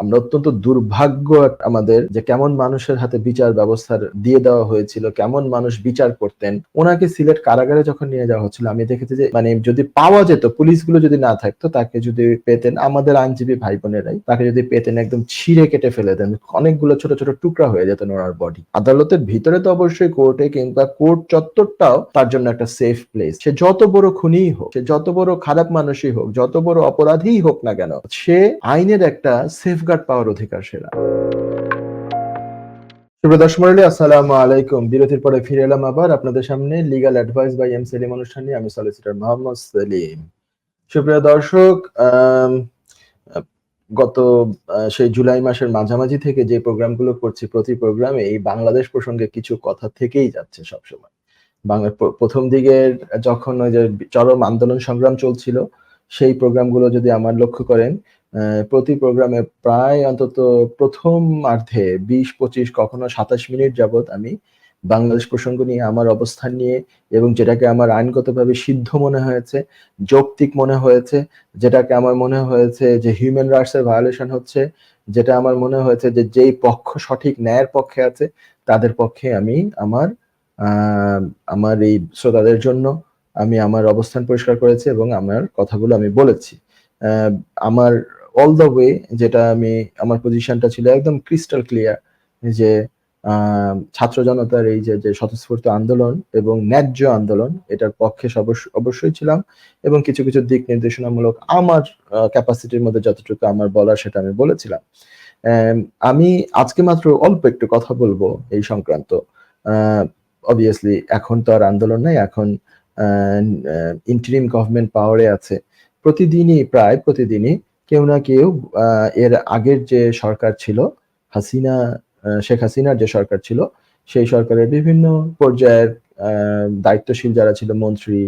আমরা অত্যন্ত দুর্ভাগ্য আমাদের যে কেমন মানুষের হাতে বিচার ব্যবস্থার দিয়ে দেওয়া হয়েছিল, কেমন মানুষ বিচার করতেন। ওনাকে সিলেট কারাগারে যখন নিয়ে যাওয়া হচ্ছিল, আমি দেখেছি যে মানে যদি পাওয়া যেত, পুলিশগুলো যদি না থাকতো, তাকে যদি পেতেন, আমাদের আইনজীবী ভাই বোনেরাই তাকে যদি পেতেন, একদম ছিঁড়ে কেটে ফেলে দেন, অনেকগুলো ছোট ছোট টুকরা হয়ে যেত ওনার বডি আদালতের ভিতরে তো অবশ্যই কোর্টে কিংবা কোর্ট চত্বরটাও তার জন্য একটা সেফ প্লেস সে যত বড় খুনি হোক, সে যত বড় খারাপ মানুষই হোক, যত বড় অপরাধী হোক না কেন, সে আইনের একটা সেফগার্ড পাওয়ার অধিকার সেরা। দর্শক আসসালামু আলাইকুম। বিরতির পরে ফিরে এলাম আবার আপনাদের সামনে legal advice by M Selim অনুষ্ঠান আমি সলিসিটর মোহাম্মদ সেলিম। সুপ্রিয় দর্শক গত সেই জুলাই মাসের মাঝামাঝি থেকে যে প্রোগ্রামগুলো করছি প্রতি প্রোগ্রামে, এই বাংলাদেশ প্রসঙ্গে কিছু কথা থেকেই যাচ্ছে সবসময়। বাংলা প্রথম দিকের যখন ওই যে চরম আন্দোলন সংগ্রাম চলছিল, সেই প্রোগ্রামগুলো যদি আমার লক্ষ্য করেন প্রতি প্রোগ্রামে প্রায় অন্তত প্রথম অর্ধে বিশ, পঁচিশ, কখনো সাতাশ মিনিট যাবৎ আমি বাংলাদেশ প্রসঙ্গ নিয়ে, আমার অবস্থান নিয়ে এবং যেটাকে আমার আইনগতভাবে সিদ্ধ মনে হয়েছে, যৌক্তিক মনে হয়েছে, যেটাকে আমার মনে হয়েছে যে হিউম্যান রাইটসের ভায়োলেশন হচ্ছে, যেটা আমার মনে হয়েছে যে যেই পক্ষ সঠিক ন্যায়ের পক্ষে আছে, তাদের পক্ষে আমি আমার আমার এই শ্রোতাদের জন্য আমি আমার অবস্থান পরিষ্কার করেছি এবং আমার কথাগুলো আমি বলেছি। আমার অল দ্য ওয়ে যেটা আমি, আমার পজিশনটা ছিল একদম ক্রিস্টাল ক্লিয়ার যে ছাত্র জনতার এই যে যে স্বতঃস্ফূর্ত আন্দোলন এবং ন্যায্য আন্দোলন, এটার পক্ষে অবশ্যই ছিলাম এবং কিছু কিছু দিক নির্দেশনামূলক আমার ক্যাপাসিটির মধ্যে যতটুকু আমার বলার সেটা আমি বলেছিলাম। আমি আজকে মাত্র অল্প একটু কথা বলব এই সংক্রান্ত। অবভিয়াসলি এখন তো আর আন্দোলন নাই, এখন ইন্টারিম গভর্নমেন্ট পাওয়ারে আছে। প্রতিদিনই, প্রায় প্রতিদিনই কেউ না কেউ এর আগের যে সরকার ছিল, হাসিনা শেখ হাসিনার যে সরকার ছিল, সেই সরকারের বিভিন্ন পর্যায়ের দায়িত্বশীল যারা ছিল, মন্ত্রী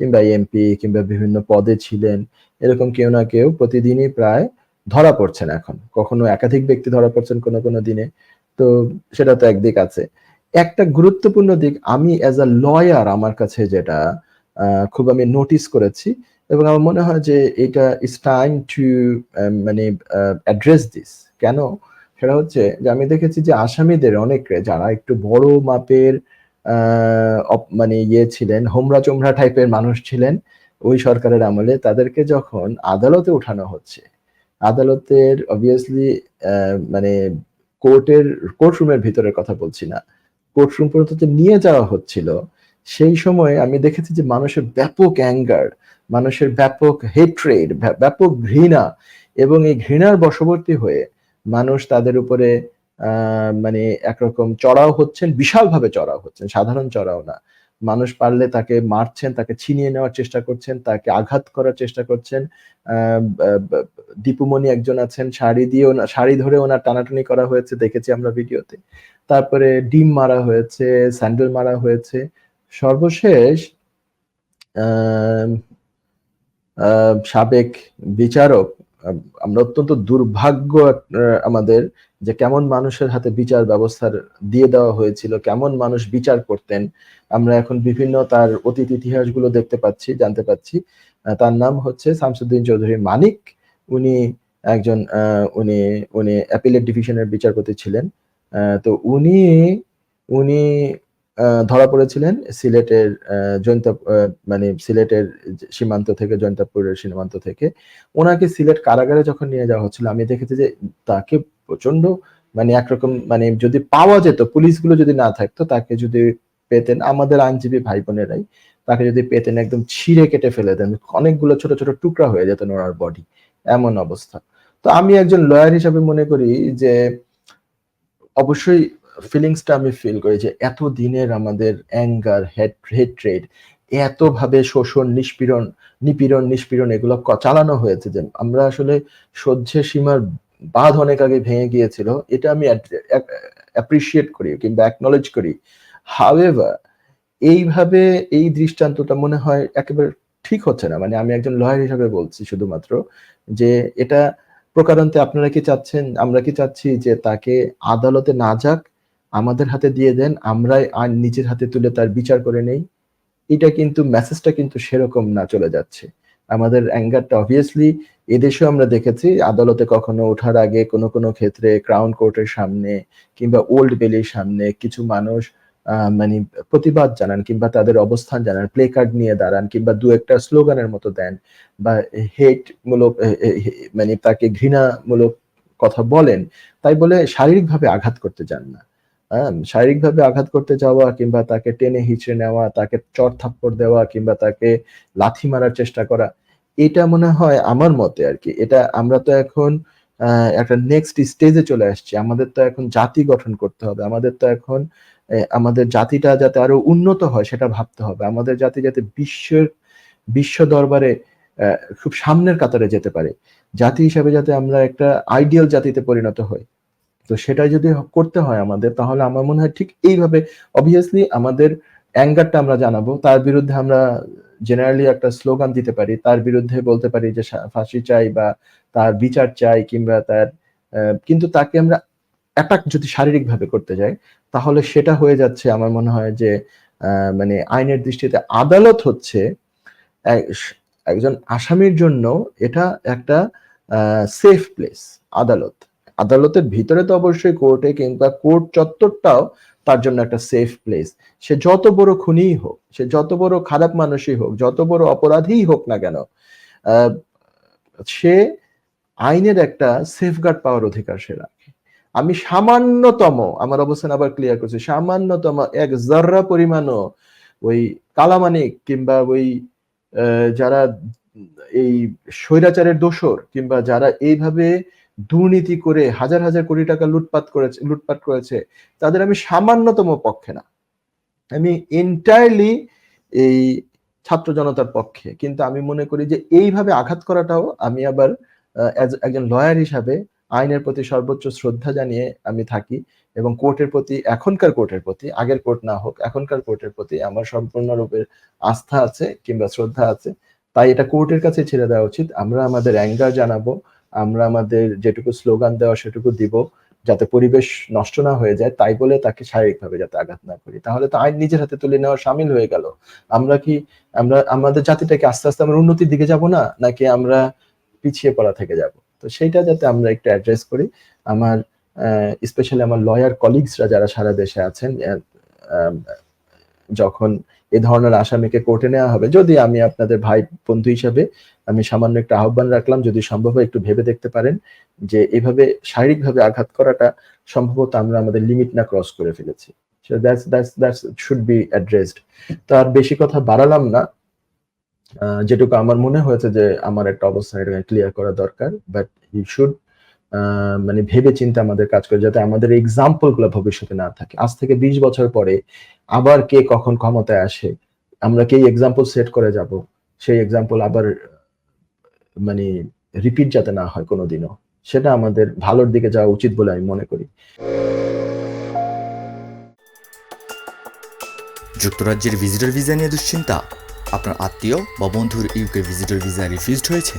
কিংবা এমপি কিংবা বিভিন্ন পদে ছিলেন, এরকম কেউ না কেউ প্রতিদিনই প্রায় ধরা পড়ছেন এখন। কখনো একাধিক ব্যক্তি ধরা পড়ছেন কোনো কোনো দিনে, তো সেটা তো একদিক আছে। একটা গুরুত্বপূর্ণ দিক, আমি অ্যাজ আ লয়ার আমার কাছে যেটা খুব আমি নোটিস করেছি এবং আমার মনে হয় যে এটা ইস টাইম টু মানে অ্যাড্রেস দিস কেন? সেটা হচ্ছে যে আমি দেখেছি যে আসামিদের অনেক যারা একটু বড় মাপের মানে ইয়ে ছিলেন, হোমরা চোমরা টাইপের মানুষ ছিলেন, ওই সরকারের আমলে তাদেরকে যখন আদালতে উঠানো হচ্ছে, আদালতের অবভিয়াসলি মানে কোর্টের, কোর্টরুমের ভিতরের কথা বলছি না, কোর্টরুম পর্যন্ত নিয়ে যাওয়া হচ্ছিল, সেই সময় আমি দেখেছি যে মানুষের ব্যাপক অ্যাঙ্গার মানুষের ব্যাপক হেট্রেড ব্যাপক ঘৃণা এবং এই ঘৃণার বশবর্তী হয়ে মানুষ তাদের উপরে মানে একরকম চড়াও হচ্ছেন, বিশালভাবে চড়াও হচ্ছেন, সাধারণ চড়াও না। মানুষ পারলে তাকে মারছেন, তাকে ছিনিয়ে নেওয়ার চেষ্টা করছেন, তাকে আঘাত করার চেষ্টা করছেন। দীপুমণি একজন আছেন, শাড়ি দিয়ে শাড়ি ধরে ওনার টানাটানি করা হয়েছে, দেখেছি আমরা ভিডিওতে। তারপরে ডিম মারা হয়েছে, স্যান্ডেল মারা হয়েছে। সর্বশেষ সাবেক বিচারক আমরা অত্যন্ত দুর্ভাগ্য আমাদের যে কেমন মানুষের হাতে বিচার ব্যবস্থার দিয়ে দেওয়া হয়েছিল, কেমন মানুষ বিচার করতেন। আমরা এখন বিভিন্ন তার অতীত ইতিহাসগুলো দেখতে পাচ্ছি, জানতে পাচ্ছি। তার নাম হচ্ছে শামসুদ্দিন চৌধুরী মানিক। উনি একজন উনি উনি অ্যাপিলেট ডিভিশনের বিচারপতি ছিলেন। তো উনি উনি ধরা পড়েছিলেন সিলেটের জৈন্ত মানে সিলেটের সীমান্ত থেকে জৈন্তাপুরের সীমান্ত থেকে। ওনাকে সিলেট কারাগারে যখন নিয়ে যাওয়া হচ্ছিল, আমি দেখেছি যে তাকে প্রচণ্ড মানে একরকম মানে যদি পাওয়া যেত, পুলিশগুলো যদি না থাকতো, তাকে যদি পেতেন, আমাদের আইনজীবী ভাই বোনেরাই তাকে যদি পেতেন, একদম ছিঁড়ে কেটে ফেলে দেন, অনেকগুলো ছোট ছোট টুকরা হয়ে যেত ওনার বডি এমন অবস্থা। তো আমি একজন লয়ার হিসাবে মনে করি যে, অবশ্যই ফিলিংসটা আমি ফিল করি যে এত দিনের আমাদের অ্যাঙ্গার হেড হেট্রেড এতভাবে শোষণ, নিষ্পীড়ন, নিপীড়ন, নিষ্পীড়ন এগুলো চালানো হয়েছে যে আমরা আসলে সহ্যের সীমার বাঁধ অনেক আগে ভেঙে গিয়েছিল। এটা আমি অ্যাপ্রিসিয়েট করি কিংবা অ্যাকনোলেজ করি। হাওয়েভার এইভাবে এই দৃষ্টান্তটা মনে হয় একেবারে ঠিক হচ্ছে না। মানে আমি একজন লয়ার হিসাবে বলছি শুধুমাত্র যে এটা প্রকারান্তে আপনারা কি চাচ্ছেন? আমরা কি চাচ্ছি যে তাকে আদালতে না যাক? আমাদের হাতে দিয়ে দেন, আমরাই আর নিজের হাতে তুলে তার বিচার করে নেই। এটা কিন্তু, মেসেজটা কিন্তু সেরকম না চলে যাচ্ছে। আমাদের অ্যাঙ্গারটা অবভিয়াসলি এদেশেও আমরা দেখেছি, আদালতে কখনো ওঠার আগে কোনো কোনো ক্ষেত্রে ক্রাউন কোর্টের সামনে কিংবা ওল্ড বেলির সামনে কিছু মানুষ মানে প্রতিবাদ জানান কিংবা তাদের অবস্থান জানান প্লে কার্ড নিয়ে দাঁড়ান কিংবা দু একটা স্লোগানের মতো দেন বা হেট মূলক মানে তাকে ঘৃণামূলক কথা বলেন, তাই বলে শারীরিকভাবে আঘাত করতে যান না। শারীরিকভাবে আঘাত করতে যাওয়া কিংবা তাকে টেনে হিচড়ে নেওয়া, তাকে চর থাপ্পড় দেওয়া কিংবা তাকে লাথি মারার চেষ্টা করা, এটা মনে হয় আমার মতে আর কি। এটা আমরা তো এখন একটা নেক্সট স্টেজে চলে আসছি। আমাদের তো এখন জাতি গঠন করতে হবে। আমাদের তো এখন আমাদের জাতিটা যাতে আরও উন্নত হয় সেটা ভাবতে হবে। আমাদের জাতি যাতে বিশ্বের, বিশ্ব দরবারে খুব সামনের কাতারে যেতে পারে। জাতি হিসাবে যাতে আমরা একটা আইডিয়াল জাতিতে পরিণত হই। তো সেটা যদি করতে হয় আমাদের, তাহলে আমার মনে হয় ঠিক এইভাবে। অবভিয়াসলি আমাদের অ্যাঙ্গারটা আমরা জানাব। তার বিরুদ্ধে আমরা জেনারেলি একটা স্লোগান দিতে পারি। তার বিরুদ্ধে বলতে পারি যে ফাঁসি চাই বা তার বিচার চাই কিংবা তার কিন্তু তাকে আমরা অ্যাটাক যদি শারীরিকভাবে করতে যাই, তাহলে সেটা হয়ে যাচ্ছে আমার মনে হয় যে মানে আইনের দৃষ্টিতে আদালত হচ্ছে এক- একজন আসামির জন্য এটা একটা সেফ প্লেস আদালত। আদালতের ভিতরে তো অবশ্যই কোর্টে কিংবা কোর্ট চত্বরটাও তার জন্য একটা সেফ প্লেস সে যত বড় খুনিই হোক, সে যত বড় খারাপ মানুষই হোক, যত বড় অপরাধীই হোক না কেন সে আইনের একটা সেফগার্ড পাওয়ার অধিকার সে রাখে। আমি সামান্যতম, আমার অবস্থান আবার ক্লিয়ার করছি, সামান্যতম এক জাররা পরিমাণও ওই কালামানিক কিংবা ওই যারা এই স্বৈরাচারের দোষর কিংবা যারা এইভাবে দুর্নীতি করে হাজার হাজার কোটি টাকা লুটপাট করেছে লুটপাট করেছে, তাদের আমি সামান্যতম পক্ষে না। আমি এন্টায়ারলি এই ছাত্র জনতার পক্ষে। কিন্তু আমি মনে করি যে এইভাবে আঘাত করাটাও আমি আবার একজন লয়ার হিসাবে আইনের প্রতি সর্বোচ্চ শ্রদ্ধা জানিয়ে আমি থাকি এবং কোর্টের প্রতি, এখনকার কোর্টের প্রতি, আগের কোর্ট না হোক, এখনকার কোর্টের প্রতি আমার সম্পূর্ণ সম্পূর্ণরূপে আস্থা আছে কিংবা শ্রদ্ধা আছে। তাই এটা কোর্টের কাছে ছেড়ে দেওয়া উচিত। আমরা আমাদের অ্যাঙ্গার জানাব আমরা আমাদের যেটুকু স্লোগান দেওয়া সেটুকু দিব যাতে পরিবেশ নষ্ট না হয়ে যায়, তাই বলে তাকে শারীরিকভাবে যাতে আঘাত না করি। তাহলে তো আইন নিজের হাতে তুলে নেওয়া সামিল হয়ে গেল। আমরা কি, আমরা, আমাদের জাতিটাকে আস্তে আস্তে আমরা উন্নতির দিকে যাব না, নাকি আমরা পিছিয়ে পড়া থেকে যাব? তো সেইটা যাতে আমরা একটু অ্যাড্রেস করি। আমার স্পেশালি আমার লয়ার কলিগসরা যারা সারা দেশে আছেন যখন এ ধরনের আসামিকে কোর্টে নেওয়া হবে, যদি আমি আপনাদের ভাই বন্ধু হিসাবে আমি সামান্য একটা আহ্বান রাখলাম, যদি সম্ভব হয় একটু ভেবে দেখতে পারেন যে এভাবে শারীরিকভাবে আঘাত করাটা সম্ভবত আমরা আমাদের লিমিট না ক্রস করে ফেলেছি should be addressed. তো আর বেশি কথা বাড়ালাম না যেটুকু আমার মনে হয়েছে যে আমার একটা অবস্থান এটা ক্লিয়ার করা দরকার বাট ইউ শুড মানে ভেবে চিন্তে আমাদের কাজ করে যাতে আমাদের এক্সাম্পলগুলো ভবিষ্যতে না থাকে। আজ থেকে বিশ বছর পরে আবার কে কখন ক্ষমতায় আসে, আমরা কে এক্সাম্পল সেট করে যাব, সেই এক্সাম্পল আবার মানে রিপিট যাতে না হয় কোনোদিনও, সেটা আমাদের ভালোর দিকে যাওয়া উচিত বলে আমি মনে করি। যুক্তরাজ্যের ভিজিটর ভিসা নিয়ে দুশ্চিন্তা? আপনার আত্মীয় বা বন্ধুর ইউকে ভিজিটর ভিসা রিফিউজড হয়েছে?